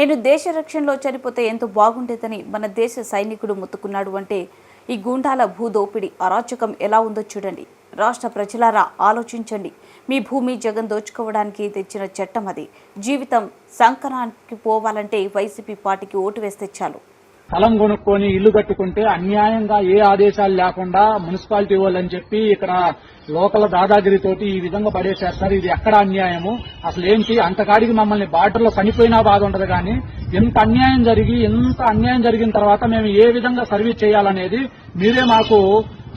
నేను దేశ రక్షణలో చనిపోతే ఎంతో బాగుండేదని మన దేశ సైనికుడు ముత్తుకున్నాడు అంటే ఈ గూండాల భూదోపిడి అరాచకం ఎలా ఉందో చూడండి. రాష్ట్ర ప్రజలారా ఆలోచించండి. మీ భూమి జగన్ దోచుకోవడానికి తెచ్చిన చట్టం అది. జీవితం సంకనానికి పోవాలంటే వైసీపీ పార్టీకి ఓటు వేస్తే చాలు. స్థలం కొనుక్కొని ఇల్లు కట్టుకుంటే అన్యాయంగా ఏ ఆదేశాలు లేకుండా మున్సిపాలిటీ వాళ్ళని చెప్పి ఇక్కడ లోకల్ దాదాగిరితోటి ఈ విధంగా పడేశారు సార్ ఇది ఎక్కడ అన్యాయము? అసలు ఏంటి? అంతకాడికి మమ్మల్ని బార్డర్లో చనిపోయినా బాధ ఉండదు కానీ ఎంత అన్యాయం జరిగి ఎంత అన్యాయం జరిగిన తర్వాత మేము ఏ విధంగా సర్వీస్ చేయాలనేది మీరే మాకు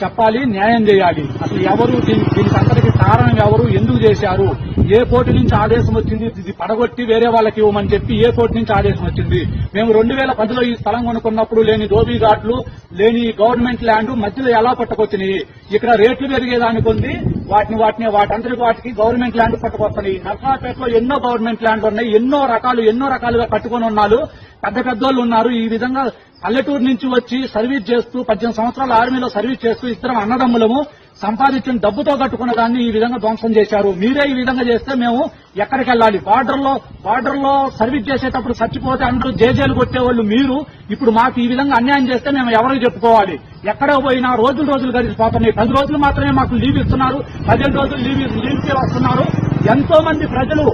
చెప్పాలి న్యాయం చేయాలి. అసలు ఎవరు దీని దీనికి అంతటికి కారణం ఎవరు? ఎందుకు చేశారు? ఏ కోర్టు నుంచి ఆదేశం వచ్చింది? ఇది పడగొట్టి వేరే వాళ్ళకి ఇవ్వమని చెప్పి ఏ కోర్టు నుంచి ఆదేశం వచ్చింది? మేము రెండు వేల పదిలో ఈ స్థలం కొనుక్కున్నప్పుడు లేని దోబీ ఘాట్లు లేని గవర్నమెంట్ ల్యాండ్ మధ్యలో ఎలా పట్టుకొచ్చినాయి? ఇక్కడ రేట్లు పెరిగేదానికి ఉంది. వాటిని వాటిని వాటంతటి వాటికి గవర్నమెంట్ ల్యాండ్ పట్టుకొస్తున్నాయి. నర్సాపేటలో ఎన్నో గవర్నమెంట్ ల్యాండ్ ఉన్నాయి. ఎన్నో రకాలు ఎన్నో రకాలుగా పట్టుకొని ఉన్నారు. పెద్ద పెద్దోళ్ళు ఉన్నారు. ఈ విధంగా పల్లెటూరు నుంచి వచ్చి సర్వీస్ చేస్తూ పద్దెనిమిది సంవత్సరాల ఆర్మీలో సర్వీస్ చేస్తూ ఇద్దరం అన్నదమ్ములము. సంపాదించిన డబ్బుతో కట్టుకున్న దాన్ని ఈ విధంగా ధ్వంసం చేశారు. మీరే ఈ విధంగా చేస్తే మేము ఎక్కడికి వెళ్ళాలి? బార్డర్లో బార్డర్లో సర్వీస్ చేసేటప్పుడు చచ్చిపోతే అందరూ జేజేలు కొట్టేవాళ్ళు మీరు. ఇప్పుడు మాకు ఈ విధంగా అన్యాయం చేస్తే మేము ఎవరికి చెప్పుకోవాలి? ఎక్కడ పోయినా రోజులు రోజులు గడిచిపోతున్నాయి. పది రోజులు మాత్రమే మాకు లీవ్ ఇస్తున్నారు. పదిహేను రోజులు లీవ్ లీవ్కి వస్తున్నారు. ఎంతో మంది ప్రజలు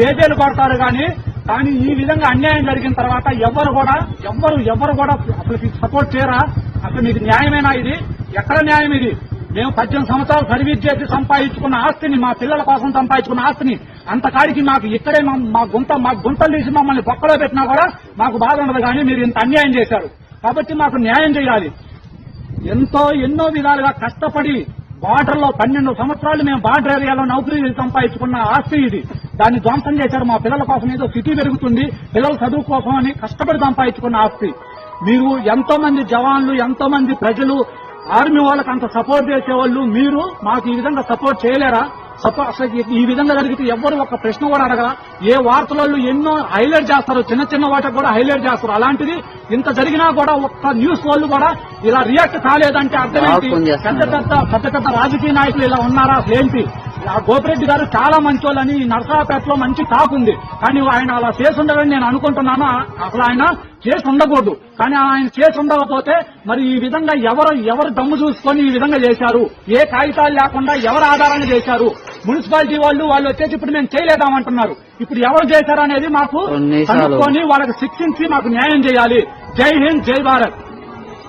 జేజేలు కొడతారు కానీ కానీ ఈ విధంగా అన్యాయం జరిగిన తర్వాత ఎవరు కూడా ఎవరు ఎవరు కూడా అసలు సపోర్ట్ చేయరా? అసలు మీకు న్యాయమేనా ఇది? ఎక్కడ న్యాయం ఇది? మేము పద్దెనిమిది సంవత్సరాలు సర్వీస్ చేసి సంపాదించుకున్న ఆస్తిని మా పిల్లల కోసం సంపాదించుకున్న ఆస్తిని అంతకాడికి మాకు ఇక్కడే మా- గుంత మా గుంతలు తీసి మమ్మల్ని పక్కలో పెట్టినా కూడా మాకు బాధ ఉండదు కానీ మీరు ఇంత అన్యాయం చేశారు. కాబట్టి మాకు న్యాయం చేయాలి. ఎంతో ఎన్నో విధాలుగా కష్టపడి బార్డర్లో పన్నెండు సంవత్సరాలు మేము బార్డర్ ఏరియాలో నౌకరీ సంపాదించుకున్న ఆస్తి ఇది. దాన్ని ధ్వంసం చేశారు మా పిల్లల కోసం ఏదో సిటీ పెరుగుతుంది పిల్లల చదువు కోసం అని కష్టపడి సంపాదించుకున్న ఆస్తి. మీరు ఎంతో మంది జవాన్లు ఎంతో మంది ప్రజలు ఆర్మీ వాళ్ళకి అంత సపోర్ట్ చేసేవాళ్ళు మీరు మాకు ఈ విధంగా సపోర్ట్ చేయలేరా? సపో- అసలు ఈ- విధంగా జరిగితే ఎవ్వరు ఒక ప్రశ్న కూడా అడగరా ఏ వార్తలలో ఎన్నో హైలైట్ చేస్తారు చిన్న చిన్న వాటికి కూడా హైలైట్ చేస్తారు. అలాంటిది ఇంత జరిగినా కూడా ఒక్క న్యూస్ వాళ్ళు కూడా ఇలా రియాక్ట్ కాలేదంటే అర్థం ఏంటి? ఆపుకొని పెద్ద. పెద్ద పెద్ద పెద్ద రాజకీయ నాయకులు ఇలా ఉన్నారా? అసలు ఏంటి? గోపిరెడ్డి గారు చాలా మంచోళ్ళని ఈ నరసరాపేటలో మంచి టాక్ ఉంది. కానీ ఆయన అలా చేసి ఉండదని నేను అనుకుంటున్నాను. అసలు ఆయన చేసి ఉండకూడదు. కానీ ఆయన చేసి ఉండకపోతే మరి ఈ విధంగా ఎవరు ఎవరు దమ్ము చూసుకొని ఈ విధంగా చేశారు? ఏ కాగితాలు లేకుండా ఎవరు ఆధారంగా చేశారు? మున్సిపాలిటీ వాళ్ళు వాళ్ళు వచ్చేసి ఇప్పుడు మేము చేయలేదామంటున్నారు. ఇప్పుడు ఎవరు చేశారు అనేది మాకు. కనుక్కొని వాళ్ళకి శిక్షించి మాకు న్యాయం చేయాలి. జై హింద్ జై భారత్.